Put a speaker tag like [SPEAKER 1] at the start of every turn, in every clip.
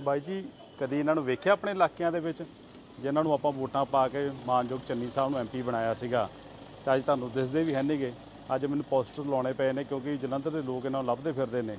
[SPEAKER 1] ਬਾਈ ਜੀ, ਕਦੀ ਇਹਨਾਂ ਨੂੰ ਵੇਖਿਆ ਆਪਣੇ ਇਲਾਕਿਆਂ ਦੇ ਵਿੱਚ? ਜਿਨ੍ਹਾਂ ਨੂੰ ਆਪਾਂ ਵੋਟਾਂ ਪਾ ਕੇ ਮਾਨਯੋਗ ਚੰਨੀ ਸਾਹਿਬ ਨੂੰ ਐਮਪੀ ਬਣਾਇਆ ਸੀਗਾ। ਤੇ ਅੱਜ ਤੁਹਾਨੂੰ ਦਿਸਦੇ ਵੀ ਹੈ ਨਹੀਂਗੇ ਅੱਜ ਮੈਨੂੰ ਪੋਸਟਰ ਲਾਉਣੇ ਪਏ ਨੇ ਕਿਉਂਕਿ ਜਲੰਧਰ ਦੇ ਲੋਕ ਇਹਨਾਂ ਨੂੰ ਲੱਭਦੇ ਫਿਰਦੇ ਨੇ।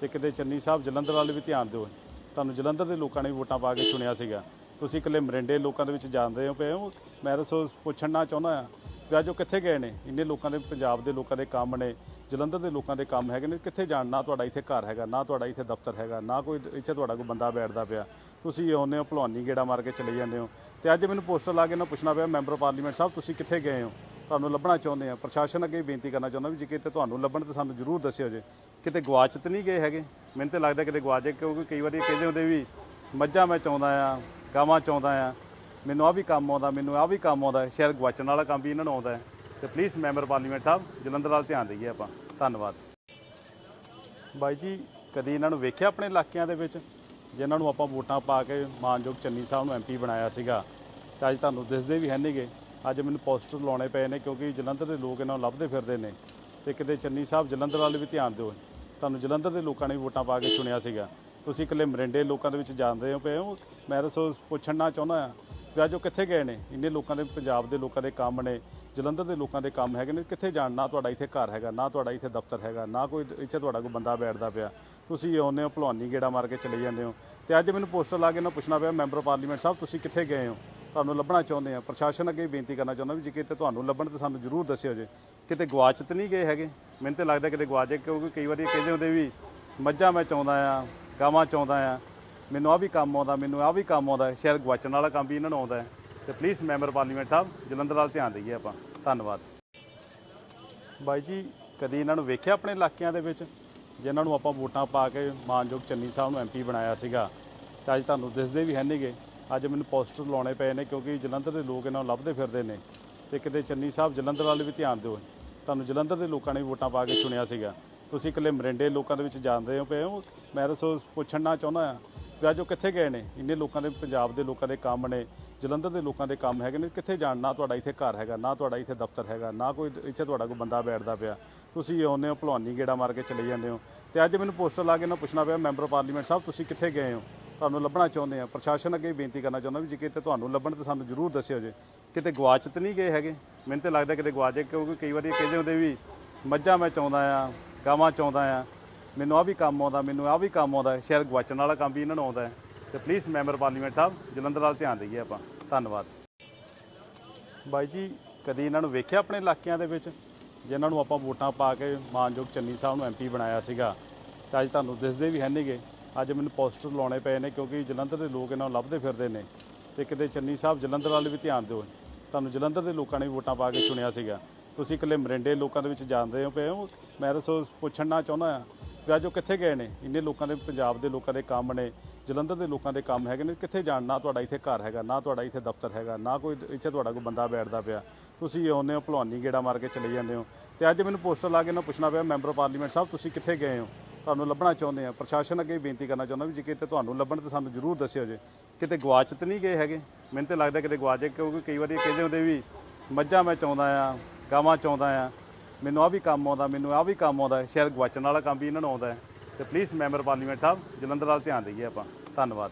[SPEAKER 1] ਤੇ ਕਿਤੇ ਚੰਨੀ ਸਾਹਿਬ ਜਲੰਧਰ ਵਾਲੇ ਵੀ ਧਿਆਨ ਦਿਓ। ਤੁਹਾਨੂੰ ਜਲੰਧਰ ਦੇ ਲੋਕਾਂ ਨੇ ਵੀ ਵੋਟਾਂ ਪਾ ਕੇ ਚੁਣਿਆ ਸੀਗਾ। ਤੁਸੀਂ ਇਕੱਲੇ ਮਰਿੰਡੇ ਲੋਕਾਂ ਦੇ ਵਿੱਚ ਜਾਂਦੇ ਹੋ ਪਏ ਹੋ? ਮੈਂ ਤਾਂ ਸੋ ਪੁੱਛਣਾ ਚਾਹੁੰਦਾ ਆ ਵੀ ਅੱਜ ਉਹ ਕਿੱਥੇ ਗਏ ਨੇ? ਇੰਨੇ ਲੋਕਾਂ ਦੇ, ਪੰਜਾਬ ਦੇ ਲੋਕਾਂ ਦੇ ਕੰਮ ਨੇ, ਜਲੰਧਰ ਦੇ ਲੋਕਾਂ ਦੇ ਕੰਮ ਹੈਗੇ ਨੇ। ਕਿੱਥੇ ਜਾਣ? ਨਾ ਤੁਹਾਡਾ ਇੱਥੇ ਘਰ ਹੈਗਾ, ਨਾ ਤੁਹਾਡਾ ਇੱਥੇ ਦਫ਼ਤਰ ਹੈਗਾ, ਨਾ ਕੋਈ ਇੱਥੇ ਤੁਹਾਡਾ ਕੋਈ ਬੰਦਾ ਬੈਠਦਾ ਪਿਆ। ਤੁਸੀਂ ਆਉਂਦੇ ਹੋ, ਭਲਵਾਨੀ ਗੇੜਾ ਮਾਰ ਕੇ ਚਲੇ ਜਾਂਦੇ ਹੋ। ਤੇ ਅੱਜ ਮੈਨੂੰ ਪੋਸਟਰ ਲਾ ਕੇ ਨਾ ਪੁੱਛਣਾ ਪਿਆ, ਮੈਂਬਰ ਪਾਰਲੀਮੈਂਟ ਸਾਹਿਬ, ਤੁਸੀਂ ਕਿੱਥੇ ਗਏ ਹੋ? ਤੁਹਾਨੂੰ ਲੱਭਣਾ ਚਾਹੁੰਦੇ ਆ। ਪ੍ਰਸ਼ਾਸਨ ਅੱਗੇ ਬੇਨਤੀ ਕਰਨਾ ਚਾਹੁੰਦਾ ਵੀ ਜੇ ਕਿਤੇ ਤੁਹਾਨੂੰ ਲੱਭਣ ਤੇ ਸਾਨੂੰ ਜ਼ਰੂਰ ਦੱਸਿਓ ਜੇ। ਕਿਤੇ ਗਵਾਚ ਤੇ ਨਹੀਂ ਗਏ ਹੈਗੇ? ਮੈਨੂੰ ਤੇ ਲੱਗਦਾ ਕਿਤੇ ਗਵਾਚ ਗਏ, ਕਿਉਂਕਿ ਕਈ ਵਾਰੀ ਕਹਿੰਦੇ ਹੁੰਦੇ ਵੀ, ਮੱਝਾਂ ਮੈਂ ਚਾਹੁੰਦਾ ਆ, ਗਾਵਾਂ ਚਾਹੁੰਦਾ ਆ। ਮੈਨੂੰ ਆ ਵੀ ਕੰਮ ਆਉਂਦਾ, ਮੈਨੂੰ ਆ ਵੀ ਕੰਮ ਆਉਂਦਾ ਸ਼ਾਇਦ ਗਵਾਚਣ ਵਾਲਾ ਕੰਮ ਵੀ ਇਹਨਾਂ ਨੂੰ ਆਉਂਦਾ ਹੈ। ਤੇ ਪਲੀਜ਼ ਮੈਂਬਰ ਪਾਰਲੀਮੈਂਟ ਸਾਹਿਬ, ਜਲੰਧਰ ਵੱਲ ਧਿਆਨ ਦੇਈਏ ਆਪਾਂ। ਧੰਨਵਾਦ। ਬਾਈ ਜੀ, ਕਦੀ ਇਹਨਾਂ ਨੂੰ ਵੇਖਿਆ ਆਪਣੇ ਇਲਾਕਿਆਂ ਦੇ ਵਿੱਚ? ਜਿਨ੍ਹਾਂ ਨੂੰ ਆਪਾਂ ਵੋਟਾਂ ਪਾ ਕੇ ਮਾਨਯੋਗ ਚੰਨੀ ਸਾਹਿਬ ਨੂੰ ਐਮਪੀ ਬਣਾਇਆ ਸੀਗਾ, ਤੇ ਅੱਜ ਤੁਹਾਨੂੰ ਦਿਸਦੇ ਵੀ ਹੈ ਨਹੀਂਗੇ ਅੱਜ ਮੈਨੂੰ ਪੋਸਟਰ ਲਾਉਣੇ ਪਏ ਨੇ ਕਿਉਂਕਿ ਜਲੰਧਰ ਦੇ ਲੋਕ ਇਹਨਾਂ ਨੂੰ ਲੱਭਦੇ ਫਿਰਦੇ ਨੇ। ਤੇ ਕਿਤੇ ਚੰਨੀ ਸਾਹਿਬ ਜਲੰਧਰ ਵਾਲੇ ਵੀ ਧਿਆਨ ਦਿਓ। ਤੁਹਾਨੂੰ ਜਲੰਧਰ ਦੇ ਲੋਕਾਂ ਨੇ ਵੀ ਵੋਟਾਂ ਪਾ ਕੇ ਚੁਣਿਆ ਸੀਗਾ। ਤੁਸੀਂ ਇਕੱਲੇ ਮਰਿੰਡੇ ਲੋਕਾਂ ਦੇ ਵਿੱਚ ਜਾਂਦੇ ਹੋ ਪਏ ਹੋ? ਮੈਂ ਤਾਂ ਸੋ ਪੁੱਛਣਾ ਚਾਹੁੰਦਾ ਹਾਂ। ਵੀ ਅੱਜ ਉਹ ਕਿੱਥੇ ਗਏ ਨੇ? ਇੰਨੇ ਲੋਕਾਂ ਦੇ, ਪੰਜਾਬ ਦੇ ਲੋਕਾਂ ਦੇ ਕੰਮ ਨੇ, ਜਲੰਧਰ ਦੇ ਲੋਕਾਂ ਦੇ ਕੰਮ ਹੈਗੇ ਨੇ, ਕਿੱਥੇ ਜਾਣ? ਨਾ ਤੁਹਾਡਾ ਇੱਥੇ ਘਰ ਹੈਗਾ, ਨਾ ਤੁਹਾਡਾ ਇੱਥੇ ਦਫ਼ਤਰ ਹੈਗਾ, ਨਾ ਕੋਈ ਇੱਥੇ ਤੁਹਾਡਾ ਕੋਈ ਬੰਦਾ ਬੈਠਦਾ ਪਿਆ। ਤੁਸੀਂ ਆਉਂਦੇ ਹੋ, ਭਲਵਾਨੀ ਗੇੜਾ ਮਾਰ ਕੇ ਚਲੇ ਜਾਂਦੇ ਹੋ। ਤੇ ਅੱਜ ਮੈਨੂੰ ਪੋਸਟਰ ਲਾ ਕੇ ਨਾ ਪੁੱਛਣਾ ਪਿਆ, ਮੈਂਬਰ ਪਾਰਲੀਮੈਂਟ ਸਾਹਿਬ, ਤੁਸੀਂ ਕਿੱਥੇ ਗਏ ਹੋ? ਤੁਹਾਨੂੰ ਲੱਭਣਾ ਚਾਹੁੰਦੇ ਆ। ਪ੍ਰਸ਼ਾਸਨ ਅੱਗੇ ਬੇਨਤੀ ਕਰਨਾ ਚਾਹੁੰਦਾ ਵੀ ਜੇ ਕਿਤੇ ਤੁਹਾਨੂੰ ਲੱਭਣ ਤੇ ਸਾਨੂੰ ਜ਼ਰੂਰ ਦੱਸਿਓ ਜੇ। ਕਿਤੇ ਗਵਾਚ ਤੇ ਨਹੀਂ ਗਏ ਹੈਗੇ? ਮੈਨੂੰ ਤੇ ਲੱਗਦਾ ਕਿਤੇ ਗਵਾਚ ਗਏ, ਕਿਉਂਕਿ ਕਈ ਵਾਰੀ ਕਹਿੰਦੇ ਹੁੰਦੇ ਵੀ, ਮੱਝਾਂ ਮੈਂ ਚਾਹੁੰਦਾ ਆ, ਗਾਵਾਂ ਚਾਹੁੰਦਾ ਆ। ਮੈਨੂੰ ਆ ਵੀ ਕੰਮ ਆਉਂਦਾ, ਮੈਨੂੰ ਆ ਵੀ ਕੰਮ ਆਉਂਦਾ ਹੈ। ਸ਼ਾਇਦ ਗਵਾਚਣ ਵਾਲਾ ਕੰਮ ਵੀ ਇਹਨਾਂ ਨੂੰ ਆਉਂਦਾ ਹੈ। ਤੇ ਪਲੀਜ਼ ਮੈਂਬਰ ਪਾਰਲੀਮੈਂਟ ਸਾਹਿਬ, ਜਲੰਧਰ ਵੱਲ ਧਿਆਨ ਦੇਈਏ ਆਪਾਂ। ਧੰਨਵਾਦ। ਬਾਈ ਜੀ, ਕਦੀ ਇਹਨਾਂ ਨੂੰ ਵੇਖਿਆ ਆਪਣੇ ਇਲਾਕਿਆਂ ਦੇ ਵਿੱਚ? ਜਿਨ੍ਹਾਂ ਨੂੰ ਆਪਾਂ ਵੋਟਾਂ ਪਾ ਕੇ ਮਾਨਯੋਗ ਚੰਨੀ ਸਾਹਿਬ ਨੂੰ ਐਮਪੀ ਬਣਾਇਆ ਸੀਗਾ, ਤੇ ਅੱਜ ਤੁਹਾਨੂੰ ਦਿਸਦੇ ਵੀ ਹੈ ਨਹੀਂਗੇ ਅੱਜ ਮੈਨੂੰ ਪੋਸਟਰ ਲਾਉਣੇ ਪਏ ਨੇ ਕਿਉਂਕਿ ਜਲੰਧਰ ਦੇ ਲੋਕ ਇਹਨਾਂ ਨੂੰ ਲੱਭਦੇ ਫਿਰਦੇ ਨੇ। ਤੇ ਕਿਤੇ ਚੰਨੀ ਸਾਹਿਬ ਜਲੰਧਰ ਵਾਲੇ ਵੀ ਧਿਆਨ ਦਿਓ। ਤੁਹਾਨੂੰ ਜਲੰਧਰ ਦੇ ਲੋਕਾਂ ਨੇ ਵੀ ਵੋਟਾਂ ਪਾ ਕੇ ਚੁਣਿਆ ਸੀਗਾ। ਤੁਸੀਂ ਇਕੱਲੇ ਮਰਿੰਡੇ ਲੋਕਾਂ ਦੇ ਵਿੱਚ ਜਾਂਦੇ ਹੋ ਪਏ ਹੋ? ਮੈਂ ਤਾਂ ਸੋ ਪੁੱਛਣਾ ਚਾਹੁੰਦਾ ਆ ਵੀ ਅੱਜ ਉਹ ਕਿੱਥੇ ਗਏ ਨੇ? ਇੰਨੇ ਲੋਕਾਂ ਦੇ, ਪੰਜਾਬ ਦੇ ਲੋਕਾਂ ਦੇ ਕੰਮ ਨੇ, ਜਲੰਧਰ ਦੇ ਲੋਕਾਂ ਦੇ ਕੰਮ ਹੈਗੇ ਨੇ। ਕਿੱਥੇ ਜਾਣ? ਨਾ ਤੁਹਾਡਾ ਇੱਥੇ ਘਰ ਹੈਗਾ, ਨਾ ਤੁਹਾਡਾ ਇੱਥੇ ਦਫ਼ਤਰ ਹੈਗਾ, ਨਾ ਕੋਈ ਇੱਥੇ ਤੁਹਾਡਾ ਕੋਈ ਬੰਦਾ ਬੈਠਦਾ ਪਿਆ। ਤੁਸੀਂ ਆਉਂਦੇ ਹੋ, ਭਲਵਾਨੀ ਗੇੜਾ ਮਾਰ ਕੇ ਚਲੇ ਜਾਂਦੇ ਹੋ। ਤੇ ਅੱਜ ਮੈਨੂੰ ਪੋਸਟਰ ਲਾ ਕੇ ਨਾ ਪੁੱਛਣਾ ਪਿਆ, ਮੈਂਬਰ ਪਾਰਲੀਮੈਂਟ ਸਾਹਿਬ, ਤੁਸੀਂ ਕਿੱਥੇ ਗਏ ਹੋ? ਤੁਹਾਨੂੰ ਲੱਭਣਾ ਚਾਹੁੰਦੇ ਆ। ਪ੍ਰਸ਼ਾਸਨ ਅੱਗੇ ਬੇਨਤੀ ਕਰਨਾ ਚਾਹੁੰਦਾ ਵੀ ਜੇ ਕਿਤੇ ਤੁਹਾਨੂੰ ਲੱਭਣ ਤੇ ਸਾਨੂੰ ਜ਼ਰੂਰ ਦੱਸਿਓ ਜੇ। ਕਿਤੇ ਗਵਾਚ ਤੇ ਨਹੀਂ ਗਏ ਹੈਗੇ? ਮੈਨੂੰ ਤੇ ਲੱਗਦਾ ਕਿਤੇ ਗਵਾਚ ਗਏ, ਕਿਉਂਕਿ ਕਈ ਵਾਰੀ ਕਹਿੰਦੇ ਹੁੰਦੇ ਵੀ, ਮੱਝਾਂ ਮੈਂ ਚਾਹੁੰਦਾ ਆ, ਗਾਵਾਂ ਚਾਹੁੰਦਾ ਆ। ਮੈਨੂੰ ਆ ਵੀ ਕੰਮ ਆਉਂਦਾ, ਮੈਨੂੰ ਆ ਵੀ ਕੰਮ ਆਉਂਦਾ ਹੈ। ਸ਼ਾਇਦ ਗਵਾਚਣ ਵਾਲਾ ਕੰਮ ਵੀ ਇਹਨਾਂ ਨੂੰ ਆਉਂਦਾ ਹੈ। ਤੇ ਪਲੀਜ਼ ਮੈਂਬਰ ਪਾਰਲੀਮੈਂਟ ਸਾਹਿਬ, ਜਲੰਧਰ ਵੱਲ ਧਿਆਨ ਦੇਈਏ ਆਪਾਂ। ਧੰਨਵਾਦ। ਬਾਈ ਜੀ, ਕਦੀ ਇਹਨਾਂ ਨੂੰ ਵੇਖਿਆ ਆਪਣੇ ਇਲਾਕਿਆਂ ਦੇ ਵਿੱਚ? ਜਿਨ੍ਹਾਂ ਨੂੰ ਆਪਾਂ ਵੋਟਾਂ ਪਾ ਕੇ ਮਾਨਯੋਗ ਚੰਨੀ ਸਾਹਿਬ ਨੂੰ ਐਮਪੀ ਬਣਾਇਆ ਸੀਗਾ, ਤੇ ਅੱਜ ਤੁਹਾਨੂੰ ਦਿਸਦੇ ਵੀ ਹੈ ਨਹੀਂਗੇ ਅੱਜ ਮੈਨੂੰ ਪੋਸਟਰ ਲਾਉਣੇ ਪਏ ਨੇ ਕਿਉਂਕਿ ਜਲੰਧਰ ਦੇ ਲੋਕ ਇਹਨਾਂ ਨੂੰ ਲੱਭਦੇ ਫਿਰਦੇ ਨੇ। ਤੇ ਕਿਤੇ ਚੰਨੀ ਸਾਹਿਬ ਜਲੰਧਰ ਵਾਲੇ ਵੀ ਧਿਆਨ ਦਿਓ। ਤੁਹਾਨੂੰ ਜਲੰਧਰ ਦੇ ਲੋਕਾਂ ਨੇ ਵੀ ਵੋਟਾਂ ਪਾ ਕੇ ਚੁਣਿਆ ਸੀਗਾ। ਤੁਸੀਂ ਇਕੱਲੇ ਮਰਿੰਡੇ ਲੋਕਾਂ ਦੇ ਵਿੱਚ ਜਾਂਦੇ ਹੋ ਪਏ ਹੋ? ਮੈਂ ਤਾਂ ਸੋ ਪੁੱਛਣਾ ਚਾਹੁੰਦਾ ਹਾਂ। ਵੀ ਅੱਜ ਉਹ ਕਿੱਥੇ ਗਏ ਨੇ? ਇੰਨੇ ਲੋਕਾਂ ਦੇ, ਪੰਜਾਬ ਦੇ ਲੋਕਾਂ ਦੇ ਕੰਮ ਨੇ, ਜਲੰਧਰ ਦੇ ਲੋਕਾਂ ਦੇ ਕੰਮ ਹੈਗੇ ਨੇ, ਕਿੱਥੇ ਜਾਣ? ਨਾ ਤੁਹਾਡਾ ਇੱਥੇ ਘਰ ਹੈਗਾ, ਨਾ ਤੁਹਾਡਾ ਇੱਥੇ ਦਫ਼ਤਰ ਹੈਗਾ, ਨਾ ਕੋਈ ਇੱਥੇ ਤੁਹਾਡਾ ਕੋਈ ਬੰਦਾ ਬੈਠਦਾ ਪਿਆ। ਤੁਸੀਂ ਆਉਂਦੇ ਹੋ, ਭਲਵਾਨੀ ਗੇੜਾ ਮਾਰ ਕੇ ਚਲੇ ਜਾਂਦੇ ਹੋ। ਤੇ ਅੱਜ ਮੈਨੂੰ ਪੋਸਟਰ ਲਾ ਕੇ ਨਾ ਪੁੱਛਣਾ ਪਿਆ, ਮੈਂਬਰ ਪਾਰਲੀਮੈਂਟ ਸਾਹਿਬ, ਤੁਸੀਂ ਕਿੱਥੇ ਗਏ ਹੋ? ਤੁਹਾਨੂੰ ਲੱਭਣਾ ਚਾਹੁੰਦੇ ਆ ਪ੍ਰਸ਼ਾਸਨ ਅੱਗੇ ਬੇਨਤੀ ਕਰਨਾ ਚਾਹੁੰਦਾ ਵੀ ਜੇ ਕਿਤੇ ਤੁਹਾਨੂੰ ਲੱਭਣ ਤੇ ਸਾਨੂੰ ਜ਼ਰੂਰ ਦੱਸਿਓ ਜੇ। ਕਿਤੇ ਗਵਾਚ ਤੇ ਨਹੀਂ ਗਏ ਹੈਗੇ? ਮੈਨੂੰ ਤੇ ਲੱਗਦਾ ਕਿਤੇ ਗਵਾਚ ਕਿਉਂਕਿ ਕਈ ਵਾਰੀ ਕਹਿੰਦੇ ਹੁੰਦੇ ਵੀ, ਮੱਝਾਂ ਮੈਂ ਚਾਹੁੰਦਾ ਆ ਗਾਵਾਂ ਚਾਹੁੰਦਾ ਆ ਮੈਨੂੰ ਆ ਵੀ ਕੰਮ ਆਉਂਦਾ, ਮੈਨੂੰ ਆ ਵੀ ਕੰਮ ਆਉਂਦਾ ਹੈ। ਸ਼ਾਇਦ ਗਵਾਚਣ ਵਾਲਾ ਕੰਮ ਵੀ ਇਹਨਾਂ ਨੂੰ ਆਉਂਦਾ ਹੈ ਤੇ ਪਲੀਜ਼ ਮੈਂਬਰ ਪਾਰਲੀਮੈਂਟ ਸਾਹਿਬ, ਜਲੰਧਰ ਵੱਲ ਧਿਆਨ ਦੇਈਏ ਆਪਾਂ ਧੰਨਵਾਦ